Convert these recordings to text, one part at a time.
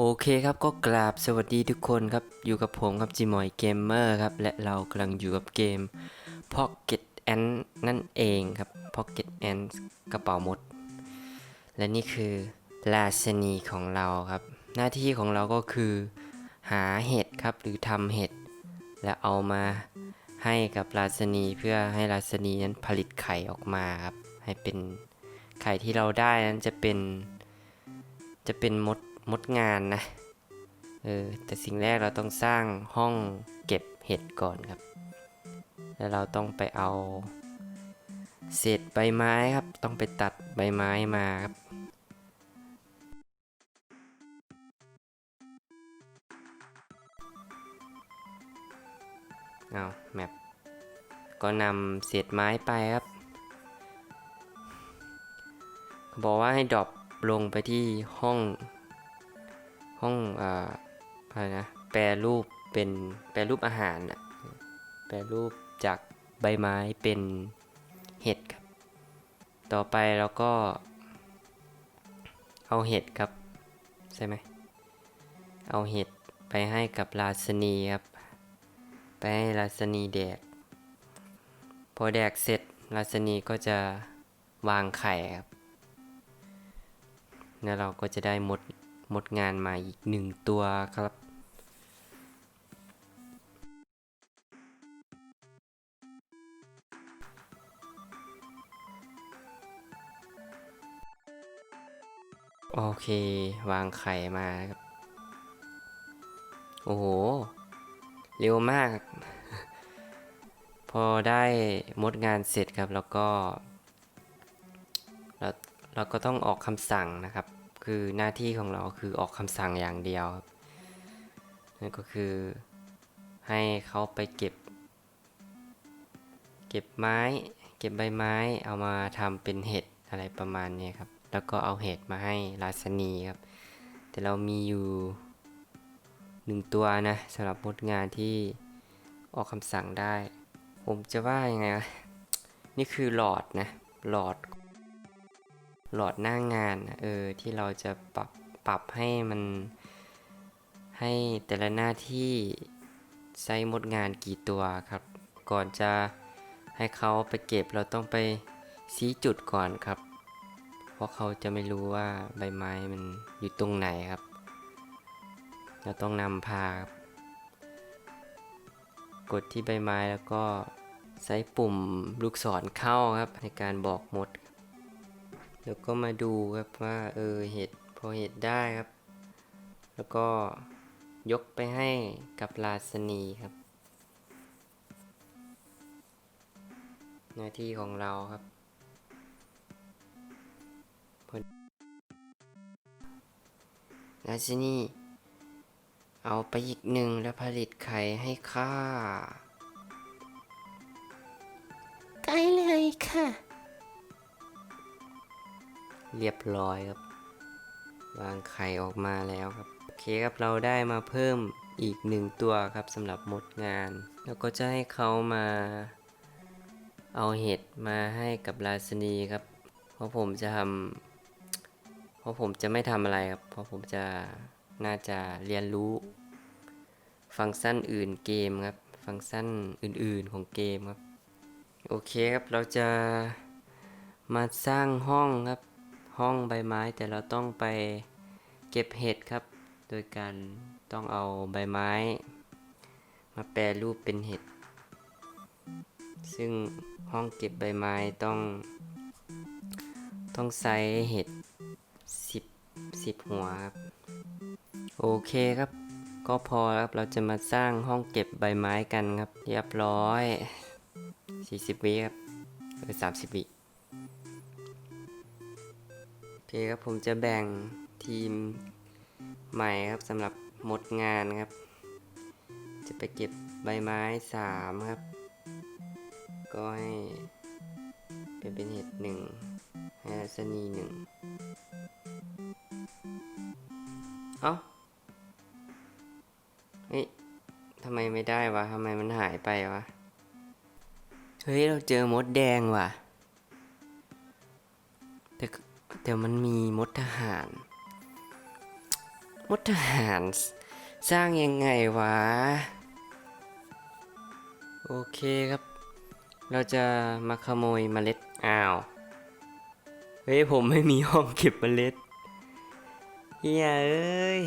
โอเคครับก็กราบสวัสดีทุกคนครับ อยู่กับผมครับจิมอยเกมเมอร์ครับ และเรากำลังอยู่กับเกม Pocket Ant นั่นเองครับ Pocket Ant กระเป๋ามด และนี่คือราชนีของเราครับ หน้าที่ของเราก็คือหาเห็ดครับหรือทำเห็ด และเอามาให้กับราชนีเพื่อให้ราชนีนั้นผลิตไข่ออกมาครับให้เป็นไข่ที่เราได้นั้นจะเป็นจะเป็นมด มดงานนะเออแต่สิ่งแรกเราต้องสร้างห้องเก็บเห็ดก่อนครับ แล้วเราต้องไปเอา เศษใบไม้ครับ ต้องไปตัดใบไม้มาครับเอาแมปก็นำเศษไม้ไปครับ บอกว่าให้ดรอปลงไปที่ห้อง ห้องอ่าอะไรนะแปรรูปเป็นแปรรูปอาหารอะแปรรูปจากใบไม้เป็นเห็ดครับ ต่อไปเราก็เอาเห็ดครับใช่ไหมเอาเห็ดไปให้กับราชนีครับ ไปให้ราชนีแดก พอแดกเสร็จราชนีก็จะวางไข่ครับ แล้วเราก็จะได้มด หมดงานมาอีกหนึ่งตัวครับ โอเค วางไข่มาครับ โอ้โห เร็วมาก พอได้มดงานเสร็จครับแล้วก็เราเราก็ต้องออกคำสั่งนะครับ คือหน้าที่ของเราคือออกคำสั่งอย่างเดียวครับนั่นก็คือให้เขาไปเก็บ เก็บไม้ เก็บใบไม้เอามาทำเป็นเห็ดอะไรประมาณนี้ครับ แล้วก็เอาเห็ดมาให้ราชนีครับ แต่เรามีอยู่หนึ่งตัวนะสำหรับมดงานที่ออกคำสั่งได้ ผมจะว่ายังไงนี่คือหลอดนะหลอด หลอดหน้างานเออที่เราจะปรับปรับให้มันให้แต่ละหน้าที่ใช้มดงานกี่ตัวครับ ก่อนจะให้เขาไปเก็บเราต้องไปชี้จุดก่อนครับ เพราะเขาจะไม่รู้ว่าใบไม้มันอยู่ตรงไหนครับ เราต้องนำพาครับกดที่ใบไม้แล้วก็ใช้ปุ่มลูกศรเข้าครับในการบอกมด แล้วก็มาดูครับว่าเออเห็ดพอเห็ดได้ครับ แล้วก็ยกไปให้กับราชนีครับ หน้าที่ของเราครับ ราชนีเอาไปอีกหนึ่งแล้วผลิตไข่ให้ข้าใกล้เลยค่ะ เรียบร้อยครับ วางไข่ออกมาแล้วครับ โอเคครับเราได้มาเพิ่มอีกหนึ่งตัวครับสำหรับหมดงาน แล้วก็จะให้เขามา เอาเห็ดมาให้กับราชนีครับ เพราะผมจะทำเพราะผมจะไม่ทำอะไรครับ เพราะผมจะน่าจะเรียนรู้ ฟังก์ชันอื่นเกมครับ ฟังก์ชันอื่นๆของเกมครับ โอเคครับเราจะมาสร้างห้องครับ ห้องใบไม้แต่เราต้องไปเก็บเห็ดครับ โดยการต้องเอาใบไม้ มาแปรรูปเป็นเห็ด ซึ่งห้องเก็บใบไม้ต้อง ต้องใช้เห็ดสิบสิบหัวครับ โอเคครับ ก็พอครับเราจะมาสร้างห้องเก็บใบไม้กันครับเรียบร้อย 40 วิครับหรือ30 วิ เคครับผมจะแบ่งทีมใหม่ครับสำหรับหมดงานครับ จะไปเก็บใบไม้3ครับ ก็ให้เป็นเป็นเห็ดหนึ่งให้รัศนีหนึ่งเอ้าเฮ้ยทำไมไม่ได้วะทำไมมันหายไปวะ เฮ้ย เราเจอมดแดงว่ะแต่ แต่มันมีมดทหาร มดทหาร สร้างยังไงวะ โอเคครับ เราจะมาขโมยเมล็ด อ้าว เฮ้ย ผมไม่มีห้องเก็บเมล็ดเฮียเอ้ย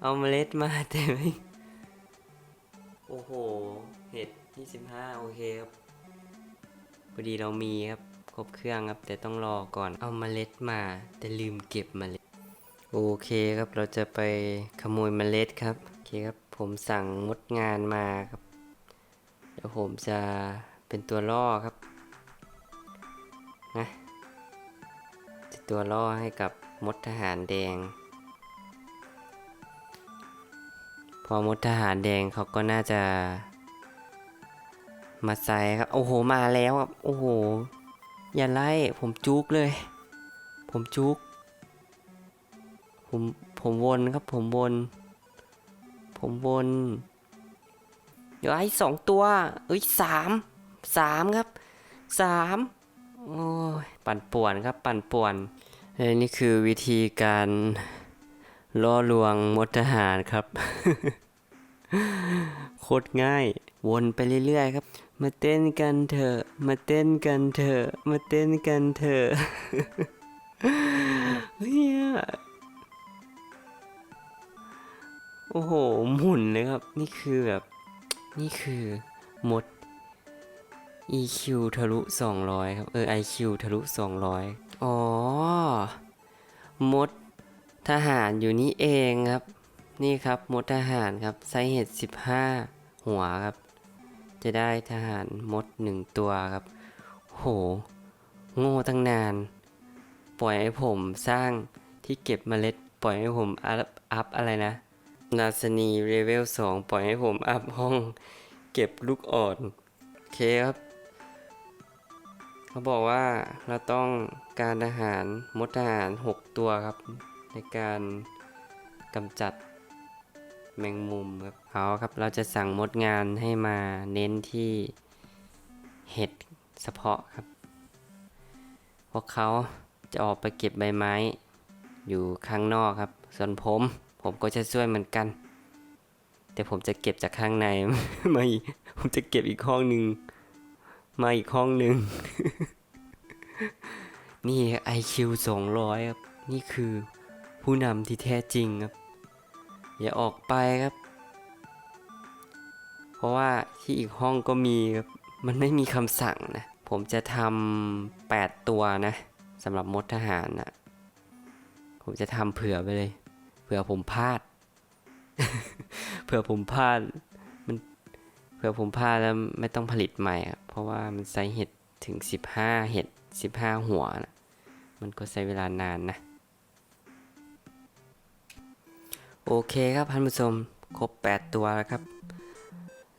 เอาเมล็ดมาแต่ไม่โอ้โห เห็ด25 โอเคครับ พอดีเรามีครับ ครบเครื่องครับแต่ต้องรอก่อนเอาเมล็ดมา แต่ลืมเก็บเมล็ด โอเคครับเราจะไปขโมยเมล็ดครับโอเคครับผมสั่งมดงานมาครับเดี๋ยวผมจะเป็นตัวล่อครับนะจะตัวล่อให้กับมดทหารแดง พอมดทหารแดงเขาก็น่าจะ มาใส่ครับ โอ้โห มาแล้วครับ โอ้โห อย่าไล่ ผมจุกเลย ผมจุก ผม ผมวนครับ ผมวน ผมวนเดี๋ยวไอ้สองตัว เอ้ยสาม สามครับ สามโอ้ย ปั่นป่วนครับ ปั่นป่วนนี่คือวิธีการล่อลวงมดทหารครับ โคตรง่าย วนไปเรื่อยๆครับ มาเต้นกันเถอะ มาเต้นกันเถอะ มาเต้นกันเถอะเฮียโอ้โห หมุนเลยครับ นี่คือแบบ นี่คือหมด EQ ทะลุ 200 ครับ เออ IQ ทะลุ 200 อ๋อ มดทหารอยู่นี่เองครับ นี่ครับ มดทหารครับไซส์เห็ด15 หัวครับ จะได้ทหารมดหนึ่งตัวครับ โห โง่ตั้งนาน ปล่อยให้ผมสร้างที่เก็บเมล็ด ปล่อยให้ผมอัพอัพอะไรนะ นาสนีเลเวล2ปล่อยให้ผมอัพห้อง เก็บลูกอ่อนเคครับ เขาบอกว่าเราต้องการอาหารมดทหาร 6 ตัวครับ ในการกำจัด แมงมุมครับเอาครับเราจะสั่งมดงานให้มาเน้นที่เห็ดเฉพาะครับ พวกเขาจะออกไปเก็บใบไม้ อยู่ข้างนอกครับ ส่วนผมผมก็จะช่วยเหมือนกัน แต่ผมจะเก็บจากข้างในมาอีกผมจะเก็บอีกห้องหนึ่งมาอีกห้องหนึ่งนี่ IQ 200 ครับ นี่คือผู้นำที่แท้จริงครับ อย่าออกไปครับ เพราะว่าที่อีกห้องก็มีครับ มันไม่มีคำสั่งนะ ผมจะทำ8ตัวนะสำหรับมดทหารนะผมจะทำเผื่อไปเลย เผื่อผมพลาด เผื่อผมพลาด มัน เผื่อผมพลาดแล้วไม่ต้องผลิตใหม่อะเพราะว่ามันใช้เห็ดถึง 15 เห็ด 15 หัวนะมันก็ใช้เวลานานนะ โอเคครับท่านผู้ชมครบ 8 ตัวแล้วครับ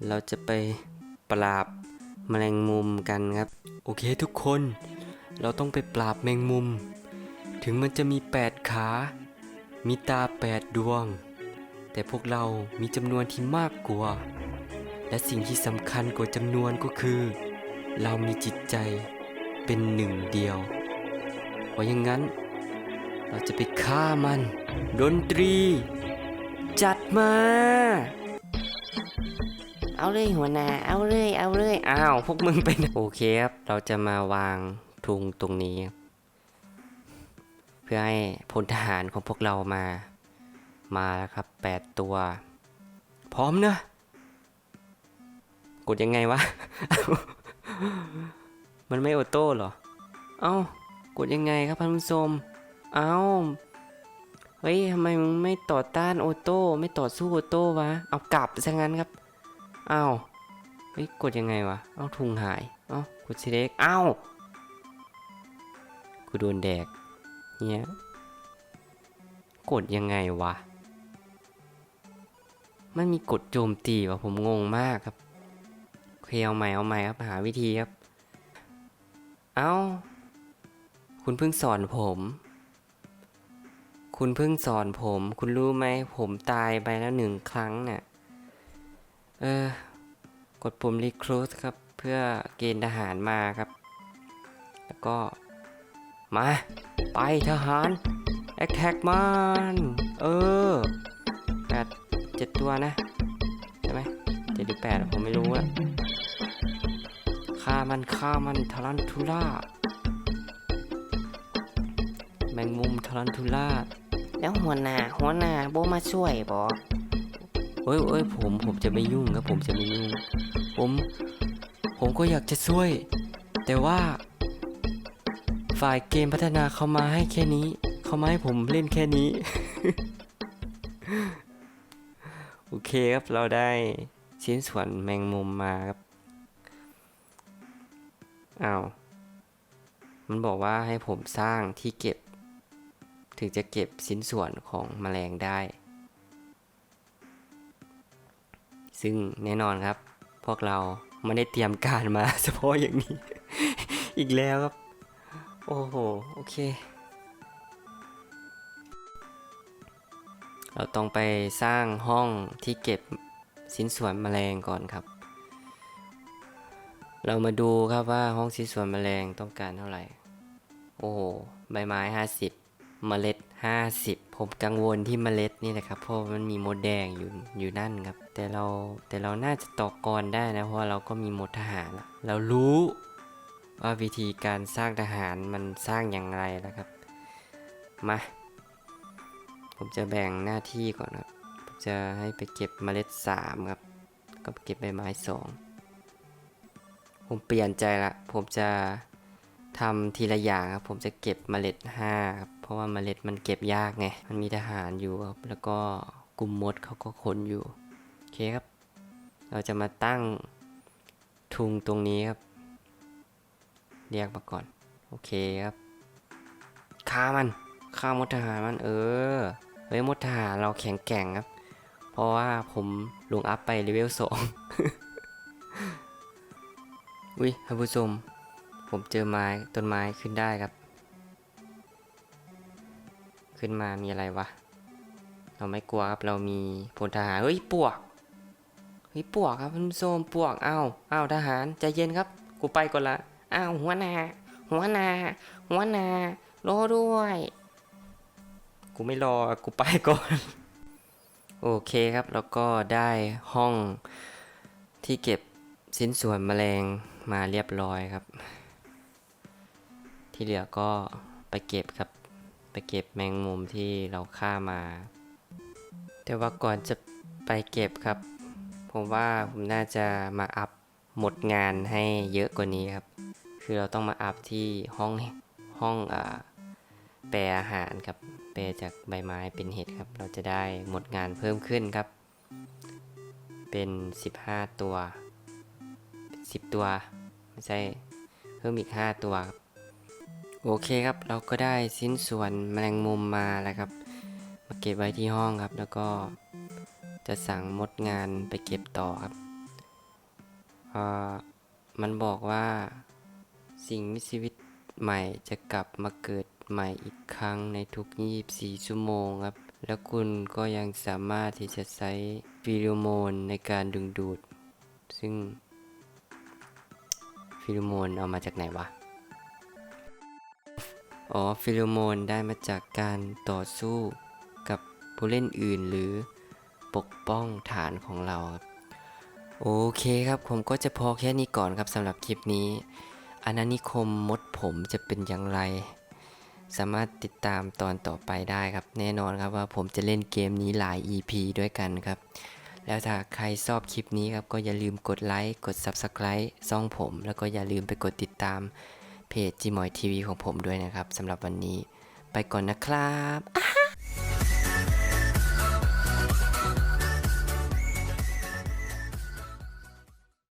เราจะไปปราบแมลงมุมกันครับ โอเคทุกคนเราต้องไปปราบแมงมุม ถึงมันจะมี 8 ขา มีตา 8 ดวง แต่พวกเรามีจำนวนที่มากกว่า และสิ่งที่สำคัญกว่าจำนวนก็คือ เรามีจิตใจเป็นหนึ่งเดียวเพราะอย่างนั้น เราจะไปฆ่ามัน ดนตรี มา เอาเลยหัวหน้า เอาเลยเอาเลยอ้าวพวกมึงไปไหนโอเคครับ เราจะมาวางทุงตรงนี้ เพื่อให้พลทหารของพวกเรามา มาแล้วครับแปดตัว พร้อมเนะกดยังไงวะ มันไม่ออโต้เหรอ เอ้ากดยังไงครับท่านผู้ชม เอ้า เฮ้ยทำไมมึงไม่ต่อต้านออโต้ไม่ต่อสู้ออโต้วะ เอากลับซะงั้นครับอ้าวเฮ้ยกดยังไงวะ เอาทุงหาย เอ้ากดซีเล็กอ้าวกูโดนแดกเนี่ยกดยังไงวะ มันมีกดโจมตีวะผมงงมากครับโอเคเอาใหม่เอาใหม่ครับหาวิธีครับ เอ้า คุณเพิ่งสอนผม คุณเพิ่งสอนผม คุณรู้ไหมผมตายไปแล้วหนึ่งครั้งเนี่ยเออ กดปุ่ม recruit ครับ เพื่อเกณฑ์ทหารมาครับ แล้วก็ มา ไปทหารไอแอคแท็กมันเออแปดเจ็ดตัวนะ ใช่ไหมเจ็ดหรือแปดผมไม่รู้อะฆ่ามันฆ่ามันทารันทูล่าแมงมุมทารันทูล่า แล้วหัวหน้าหัวหน้าโบมาช่วยบอเอ้ยเอ้ยผมผมจะไม่ยุ่งครับผมจะไม่ยุ่ง ผม ผมก็อยากจะช่วย แต่ว่า ฝ่ายเกมพัฒนาเขามาให้แค่นี้ เขามาให้ผมเล่นแค่นี้ โอเคครับเราได้ชิ้นส่วนแมงมุมมาครับอ้าวมันบอกว่าให้ผมสร้างที่เก็บ ถึงจะเก็บชิ้นส่วนของแมลงได้ ซึ่งแน่นอนครับ พวกเราไม่ได้เตรียมการมาเฉพาะอย่างนี้ อีกแล้วครับ โอ้โห โอเค เราต้องไปสร้างห้องที่เก็บชิ้นส่วนแมลงก่อนครับ เรามาดูครับว่าห้องชิ้นส่วนแมลงต้องการเท่าไหร่ โอ้โห ใบไม้ 50 เมล็ด 50 ผมกังวลที่เมล็ดนี่แหละครับ เพราะมันมีมดแดงอยู่อยู่นั่นครับ แต่เราแต่เราน่าจะตอกกรได้นะ เพราะเราก็มีมดทหารละเรารู้ว่าวิธีการสร้างทหารมันสร้างอย่างไรแล้วครับ มา ผมจะแบ่งหน้าที่ก่อนครับ ผมจะให้ไปเก็บเมล็ด 3 ครับก็เก็บใบไม้ 2 ผมเปลี่ยนใจละ ผมจะ ทำทีละอย่างครับผมจะเก็บเมล็ด5ครับเพราะว่าเมล็ดมันเก็บยากไงมันมีทหารอยู่ครับแล้วก็กลุ่มมดเขาก็คนอยู่โอเคครับ เราจะมาตั้งทุงตรงนี้ครับ เรียกมาก่อนโอเคครับฆ่ามันฆ่ามดทหารมันเออเฮ้ยมดทหารเราแข็งแกร่งครับ เพราะว่าผมลงอัพไปเลเวลสองอุ้ยท่านผู้ชม ผมเจอไม้ต้นไม้ขึ้นได้ครับ ขึ้นมามีอะไรวะ เราไม่กลัวครับเรามีพลทหารเฮ้ยปวกเฮ้ยปวกครับท่านผู้ชมปวกอ้าวอ้าวทหารใจเย็นครับ กูไปก่อนละอ้าวหัวนาหัวนาหัวนาโลด้วย กูไม่รอกูไปก่อน โอเคครับแล้วก็ได้ห้องที่เก็บชิ้นส่วนแมลงมาเรียบร้อยครับ ที่เหลือก็ไปเก็บครับ ไปเก็บแมงมุมที่เราฆ่ามา แต่ว่าก่อนจะไปเก็บครับ ผมว่าผมน่าจะมาอัพหมดงานให้เยอะกว่านี้ครับ คือเราต้องมาอัพที่ห้องห้องอ่าแปรอาหารครับ แปรจากใบไม้เป็นเห็ดครับ เราจะได้หมดงานเพิ่มขึ้นครับ เป็น 15 ตัว 10 ตัว ไม่ใช่ เพิ่มอีก 5 ตัวครับ โอเคครับ เราก็ได้ชิ้นส่วนแมลงมุมมาแล้วครับ มาเก็บไว้ที่ห้องครับ แล้วก็จะสั่งมดงานไปเก็บต่อครับอ่อมันบอกว่าสิ่งมีชีวิตใหม่จะกลับมาเกิดใหม่อีกครั้งในทุก 24 ชั่วโมงครับ แล้วคุณก็ยังสามารถที่จะใช้ฟีโรโมนในการดึงดูด ซึ่งฟีโรโมนเอามาจากไหนวะ อ๋อฟีโรโมนได้มาจากการต่อสู้กับผู้เล่นอื่นหรือปกป้องฐานของเรา โอเคครับผมก็จะพอแค่นี้ก่อนครับสำหรับคลิปนี้อาณานิคมมดผมจะเป็นอย่างไร สามารถติดตามตอนต่อไปได้ครับ แน่นอนครับว่าผมจะเล่นเกมนี้หลาย EP ด้วยกันครับ แล้วถ้าใครชอบคลิปนี้ครับก็อย่าลืมกดไลค์กด Subscribe ซ่องผม แล้วก็อย่าลืมไปกดติดตาม เพจจีมอยทีวีของผมด้วยนะครับสำหรับวันนี้ ไปก่อนนะครับ